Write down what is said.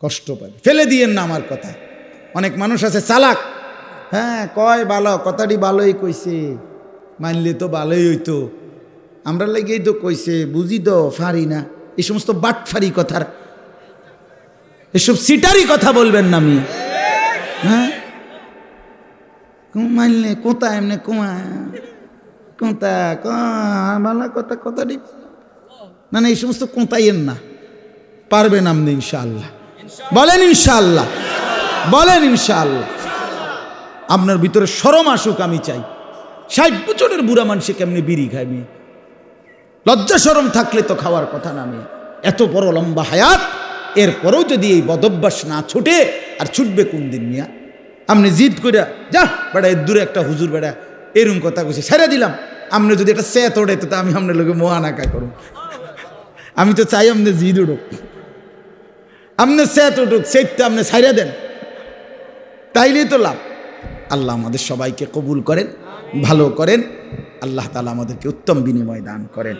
কষ্ট পাবে। ফেলে দিয়েন না আমার কথা। অনেক মানুষ আছে চালাক। হ্যাঁ কয় ভালো কথাটি ভালোই কইছে। মানলে তো ভালোই হইতো। আমরা লেগেই তো কইছে, বুঝি তো ফারি না। এই সমস্ত বাটফারি কথার। এসব সিটারি কথা বলবেন না আমি। হ্যাঁ? মানলে কোথা এমনি কুমা। কোথা ভালো কথা, কথাটি। না না, এই সমস্ত কোথাইয়েন না। পারবেন আপনি, ইনশাআল্লাহ। বলেন ইনশাল্লাহ বলেন ইনশাল্লাহ আপনার ভিতরে সরম আসুক আমি চাই। ষাট বছরের বুড়া মানুষে কেমনি বিড়ি খায় মেয়ে? লজ্জা সরম থাকলে তো খাওয়ার কথা না মেয়ে। এত বড় লম্বা হায়াত, এরপরেও যদি এই বদভ্যাস না ছুটে, আর ছুটবে কোন দিন মিয়া? আপনি জিদ করে যা, বেড়া, এর দূরে একটা হুজুর, বেড়া এরকম কথা কইছে, ছেড়ে দিলাম। আপনি যদি একটা সেত ওড়ে তো আমি আপনার লোকে মোহানাকা করুন আমি তো চাই আপনি জিদ উঠুক আপনি সেট উঠুক, সেটটা আপনি ছাইড়া দেন। তাইলেই তো লাভ। আল্লাহ আমাদের সবাইকে কবুল করেন, ভালো করেন। আল্লাহ তালা আমাদেরকে উত্তম বিনিময় দান করেন।